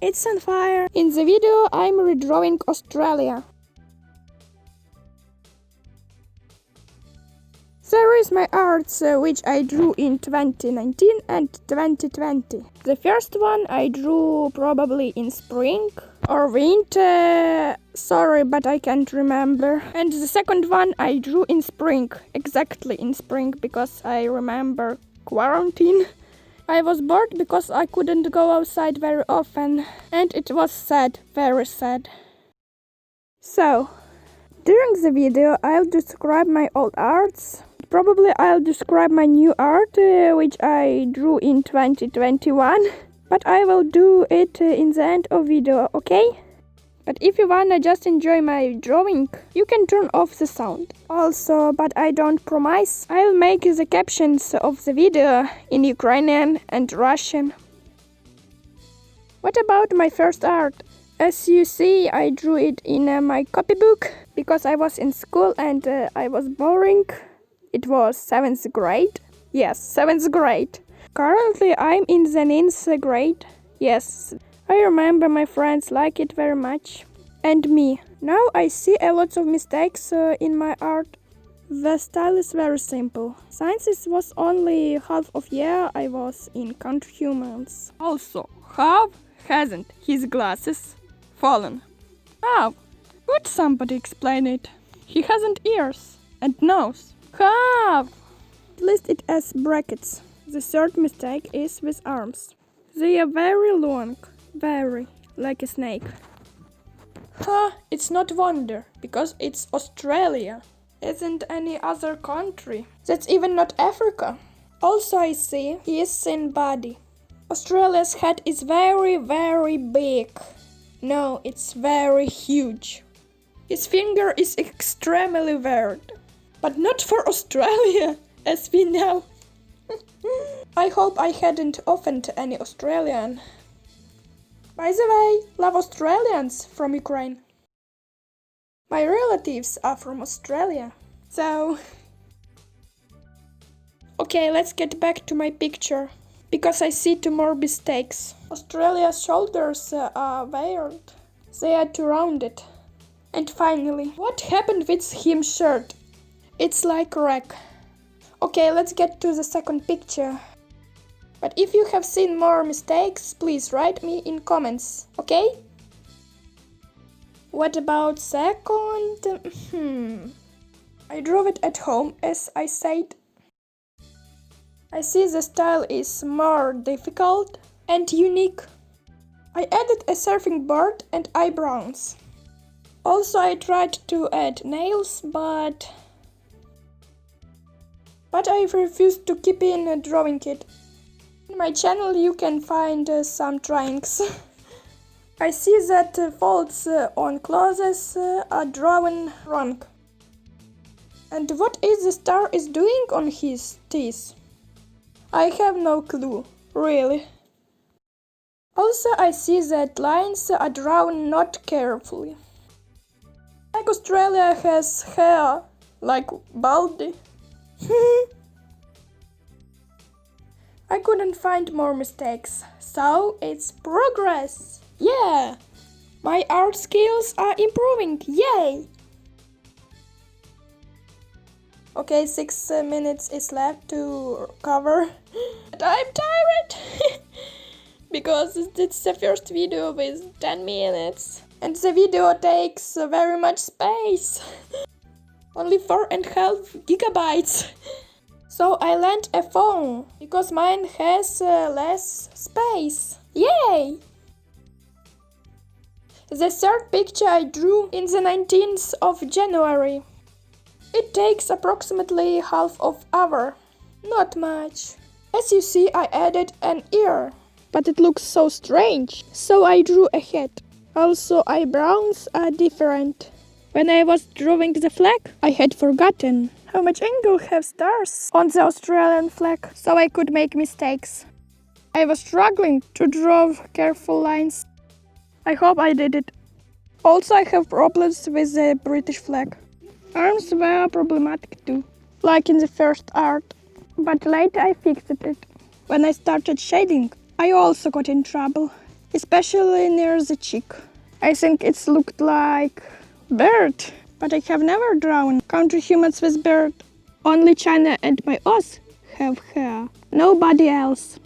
It's on fire. In the video, I'm redrawing Australia. There is my arts uh, which I drew in 2019 and 2020. The first one I drew probably in spring or winter. Sorry, but I can't remember. And the second one I drew in spring, exactly in spring because I remember quarantine. I was bored because I couldn't go outside very often and it was sad, very sad. So, during the video I'll describe my old arts. Probably I'll describe my new art uh, which I drew in 2021. But I will do it uh, in the end of video, okay? But if you wanna just enjoy my drawing, you can turn off the sound. Also, but I don't promise, I'll make the captions of the video in Ukrainian and Russian. What about my first art? As you see, I drew it in uh, my copybook because I was in school and uh, I was boring. It was 7th grade. Yes, 7th grade. Currently, I'm in the 9th grade. Yes, I remember my friends like it very much. And me. Now I see a lot of mistakes uh, in my art. The style is very simple. Sciences was only half of year I was in country humans. Also, how hasn't his glasses fallen? How? Could somebody explain it? He hasn't ears and nose. How? List it as brackets. The third mistake is with arms. They are very long. Very, like a snake. Huh, it's not wonder, because it's Australia. Isn't any other country. That's even not Africa. Also, I see he is thin body. Australia's head is very, very big. No, it's very huge. His finger is extremely weird. But not for Australia, as we know. I hope I hadn't offended any Australian. By the way, love Australians from Ukraine. My relatives are from Australia. So. Okay, let's get back to my picture. Because I see two more mistakes. Australia's shoulders uh, are weird. They are too rounded. And finally, what happened with him shirt? It's like a wreck. Okay, let's get to the second picture. But if you have seen more mistakes, please write me in comments, okay? What about second? Hmm. I drew it at home as I said. I see the style is more difficult and unique. I added a surfing board and eyebrows. Also I tried to add nails, but but I refused to keep in drawing kit. In my channel you can find uh, some drawings. I see that uh, folds uh, on clothes uh, are drawn wrong. And what is the star is doing on his teeth? I have no clue, really. Also I see that lines are drawn not carefully. Like Australia has hair, like baldy. I couldn't find more mistakes, so it's progress. Yeah! My art skills are improving, yay! Okay, six uh, minutes is left to cover. But I'm tired! because it's the first video with 10 minutes. And the video takes uh, very much space. Only four and a half gigabytes. So I lent a phone because mine has uh, less space. Yay! The third picture I drew in the 19th of January. It takes approximately half of hour. Not much. As you see, I added an ear. But it looks so strange. So I drew a head. Also, eyebrows are different. When I was drawing the flag, I had forgotten how much angle have stars on the Australian flag, so I could make mistakes. I was struggling to draw careful lines. I hope I did it. Also, I have problems with the British flag. Arms were problematic too, like in the first art. But later I fixed it. When I started shading, I also got in trouble. especially near the cheek. I think it's looked like bird, but I have never drawn country humans with bird. Only China and my Oz have hair. Nobody else.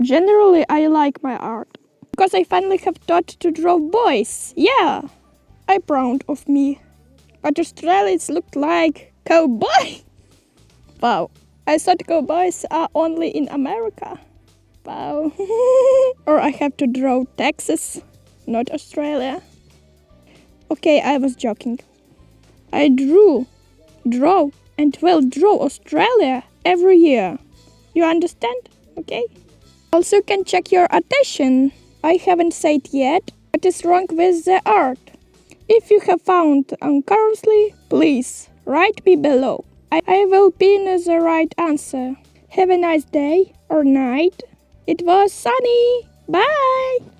Generally, I like my art because I finally have taught to draw boys. Yeah, I'm proud of me. But Australians looked like cowboy. Wow, I thought cowboys are only in America. Wow. or I have to draw Texas, not Australia. Okay, I was joking. I drew, draw, and will draw Australia every year. You understand? Okay? Also, can check your attention. I haven't said yet what is wrong with the art. If you have found uncuriously, please write me below. I, I will pin the right answer. Have a nice day or night. It was sunny. Bye.